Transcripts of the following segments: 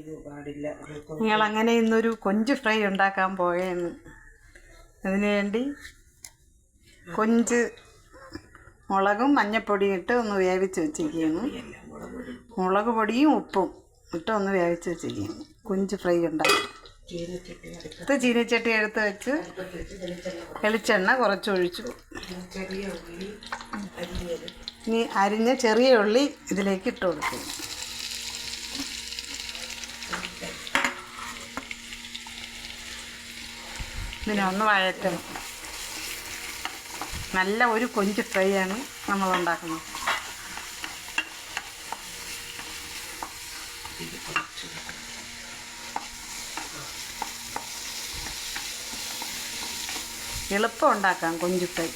ഇത് പാടില്ല. നിങ്ങൾ അങ്ങനെ ഇന്നൊരു കൊഞ്ച് ഫ്രൈ ഉണ്ടാക്കാൻ പോയെന്ന്. അതിന് വേണ്ടി കൊഞ്ച് മുളകും മഞ്ഞപ്പൊടിയും ഇട്ട് ഒന്ന് വേവിച്ച് വെച്ചിരിക്കുന്നു. മുളക് പൊടിയും ഉപ്പും ഇട്ട് ഒന്ന് വേവിച്ച് വെച്ചിരിക്കുന്നു. കൊഞ്ച് ഫ്രൈ ഉണ്ടാക്കി ഇത് ചീനച്ചട്ടി എടുത്ത് വെച്ച് വെളിച്ചെണ്ണ കുറച്ചൊഴിച്ചു. ഇനി അരിഞ്ഞ ചെറിയ ഉള്ളി ഇതിലേക്ക് ഇട്ട് കൊടുക്കും ഇതിനെ ഒന്ന് വഴറ്റണം. നല്ല ഒരു കൊഞ്ച് ഫ്രൈ ആണ് നമ്മൾ ഉണ്ടാക്കുന്നത് എളുപ്പം ഉണ്ടാക്കാം കൊഞ്ച് ഫ്രൈ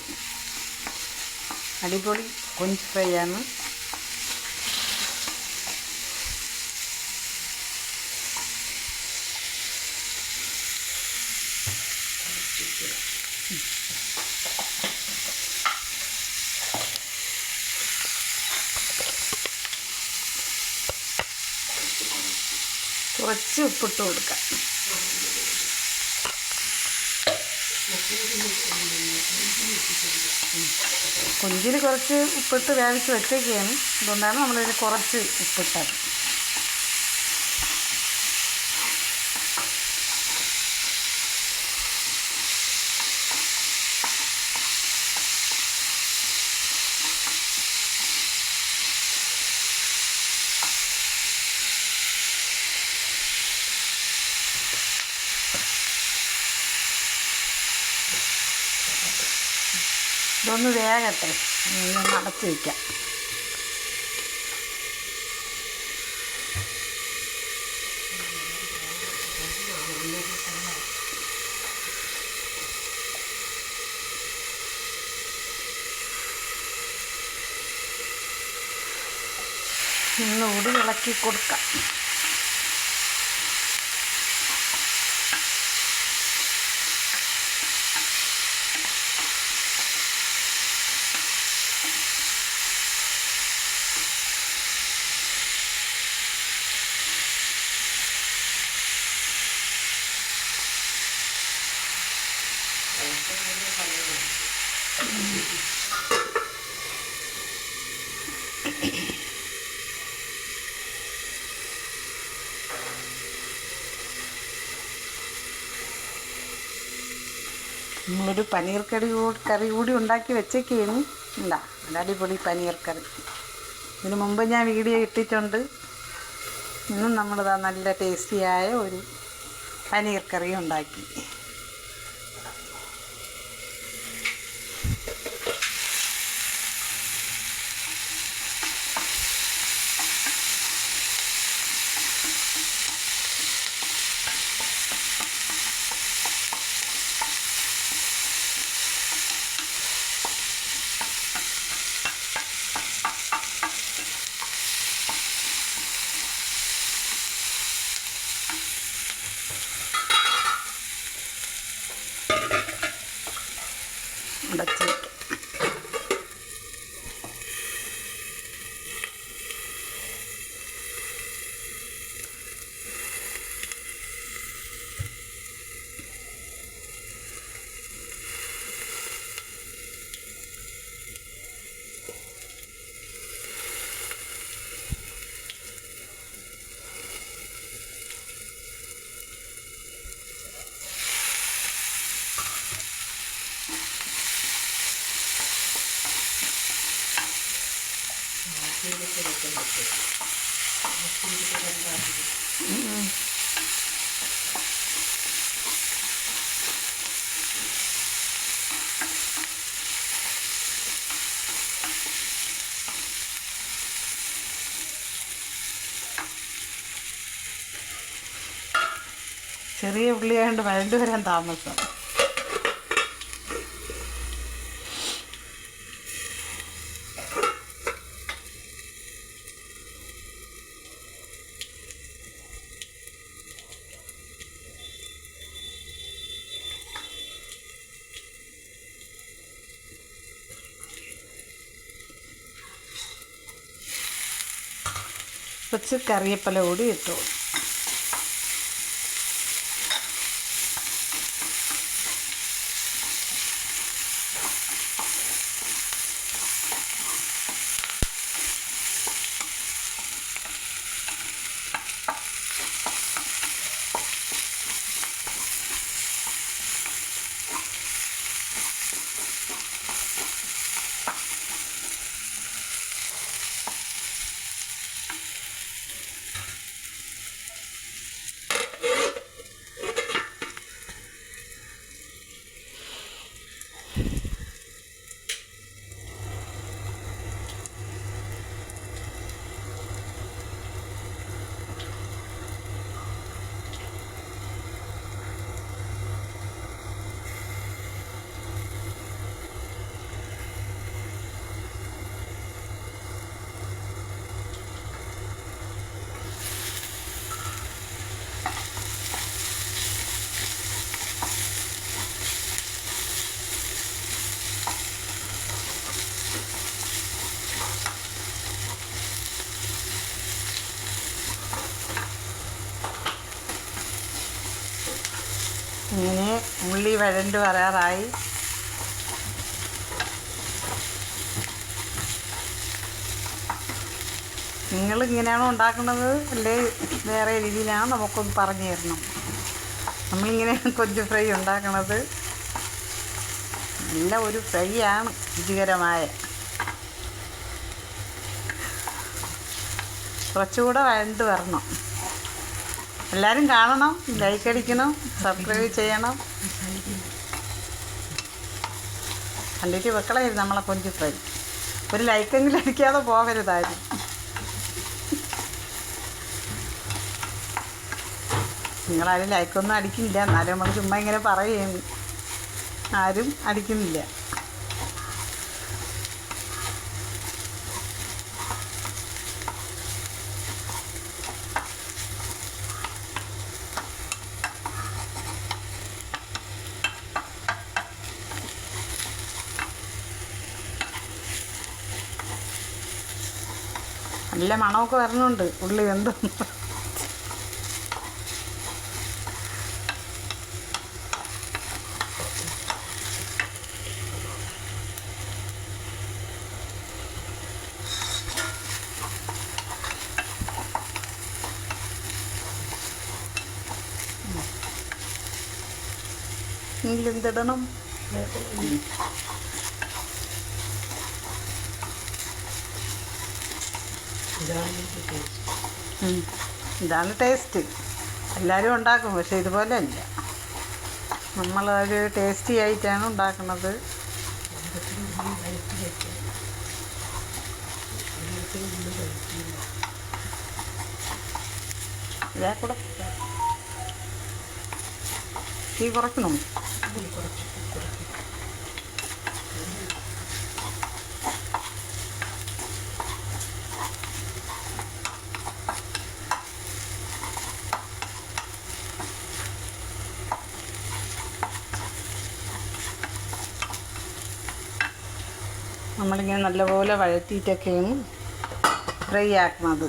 അടിപൊളി കൊഞ്ച് ഫ്രൈ ആണ്. കുറച്ച് ഉപ്പിട്ട് കൊടുക്കാം കൊഞ്ചിൽ കുറച്ച് ഉപ്പിട്ട് വേവിച്ച് വെച്ചേക്കാണ് അതുകൊണ്ടാണ് നമ്മളിതിൽ കുറച്ച് ഉപ്പിട്ടത്. ഇതൊന്ന് വേഗട്ടെ. ഒന്ന് അടച്ച് വയ്ക്കാം ഉടി ഇളക്കി കൊടുക്കാം. നമ്മളൊരു പനീർ കറി കറി കൂടി ഉണ്ടാക്കി വെച്ചേക്കേന്ന് എന്താ അത് അടിപൊളി പനീർ കറി. ഇതിന് മുമ്പ് ഞാൻ വീഡിയോ ഇട്ടിട്ടുണ്ട്. ഇന്നും നമ്മളിതാ നല്ല ടേസ്റ്റിയായ ഒരു പനീർ കറി ഉണ്ടാക്കി. ചെറിയ ഉള്ളിയായതുകൊണ്ട് വഴണ്ടു വരാൻ താമസം. കുറച്ച് കറിവേപ്പില കൂടി ഇട്ടു ഇങ്ങനെ ഉള്ളി വഴണ്ട് വരാറായി. നിങ്ങൾ ഇങ്ങനെയാണോ ഉണ്ടാക്കുന്നത്? അല്ലേ? വേറെ രീതിയിലാണ് നമുക്കൊന്ന് പറഞ്ഞു തരണം. നമ്മളിങ്ങനെ കൊഞ്ച് ഫ്രൈ ഉണ്ടാക്കണത്. നല്ല ഒരു ഫ്രൈ ആണ് രുചികരമായ. കുറച്ചുകൂടെ വഴണ്ട് വരണം. എല്ലാവരും കാണണം ലൈക്ക് അടിക്കണം സബ്സ്ക്രൈബ് ചെയ്യണം. കണ്ടിട്ട് വെക്കളായിരുന്നു നമ്മളെ കൊഞ്ച് ഫ്രൈ. ഒരു ലൈക്കെങ്കിലും അടിക്കാതെ പോകരുതായിരുന്നു നിങ്ങളാരും ലൈക്കൊന്നും അടിക്കില്ല. എന്നാലും നമ്മൾ ചുമ്മാ ഇങ്ങനെ പറയുന്നു ആരും അടിക്കുന്നില്ല. നല്ല മണമൊക്കെ വരണുണ്ട്. ഉള്ളി വെന്തും എന്തിടണം ഇതാണ് ടേസ്റ്റ് എല്ലാവരും ഉണ്ടാക്കും പക്ഷെ ഇതുപോലെ അല്ല. നമ്മളൊരു ടേസ്റ്റി ആയിട്ടാണ് ഉണ്ടാക്കുന്നത്. ഇതാ കൂടെ. തീ കുറയ്ക്കണം? നമ്മളിങ്ങനെ നല്ലപോലെ വഴറ്റിയിട്ടൊക്കെയാണ് ഫ്രൈ ആക്കുന്നത്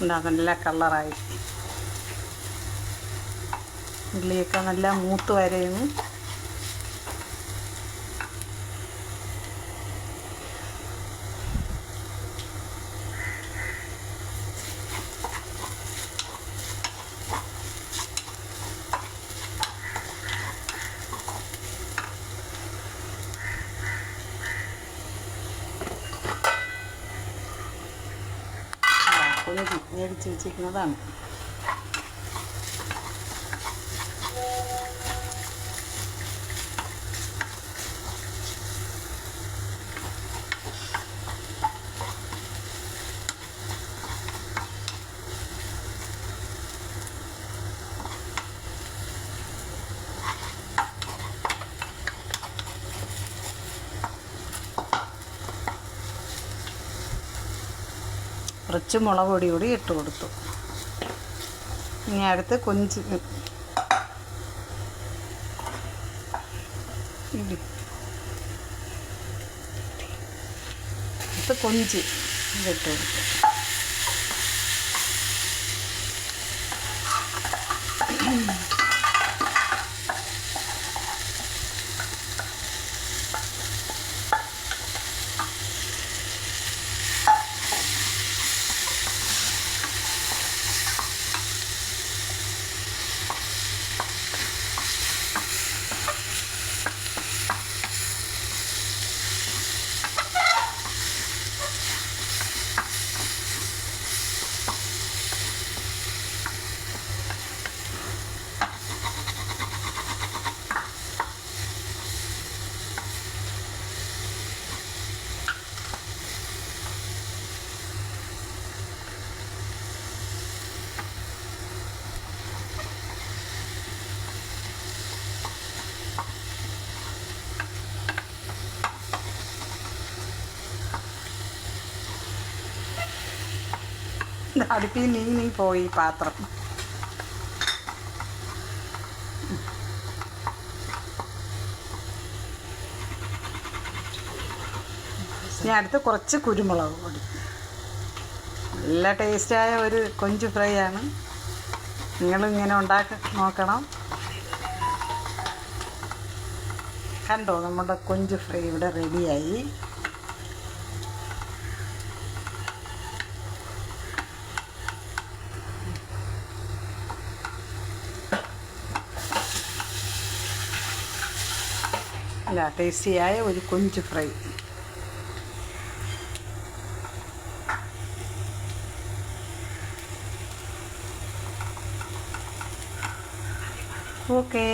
എന്താ നല്ല കളറായി ഉള്ളിയൊക്കെ നല്ല മൂത്ത് വരെയാണ് ഒന്ന് വെച്ചിരിക്കുന്നതാണ്. കുറച്ച് മുളക് പൊടി കൂടി ഇട്ട് കൊടുത്തു. ഇനി അടുത്ത് കൊഞ്ച്. അടുത്ത് കൊഞ്ച് ഇതിട്ട് കൊടുത്തു. അടുപ്പിൽ നീങ്ങി പോയി പാത്രം. ഇനി അടുത്ത് കുറച്ച് കുരുമുളക് പൊടി. നല്ല ടേസ്റ്റായ ഒരു കൊഞ്ച് ഫ്രൈ ആണ്. നിങ്ങളും ഇങ്ങനെ ഉണ്ടാക്കി നോക്കണം. കണ്ടോ നമ്മുടെ കൊഞ്ച് ഫ്രൈ ഇവിടെ റെഡിയായി അല്ല ടേസ്റ്റിയായ ഒരു കൊഞ്ച് ഫ്രൈ ഓക്കേ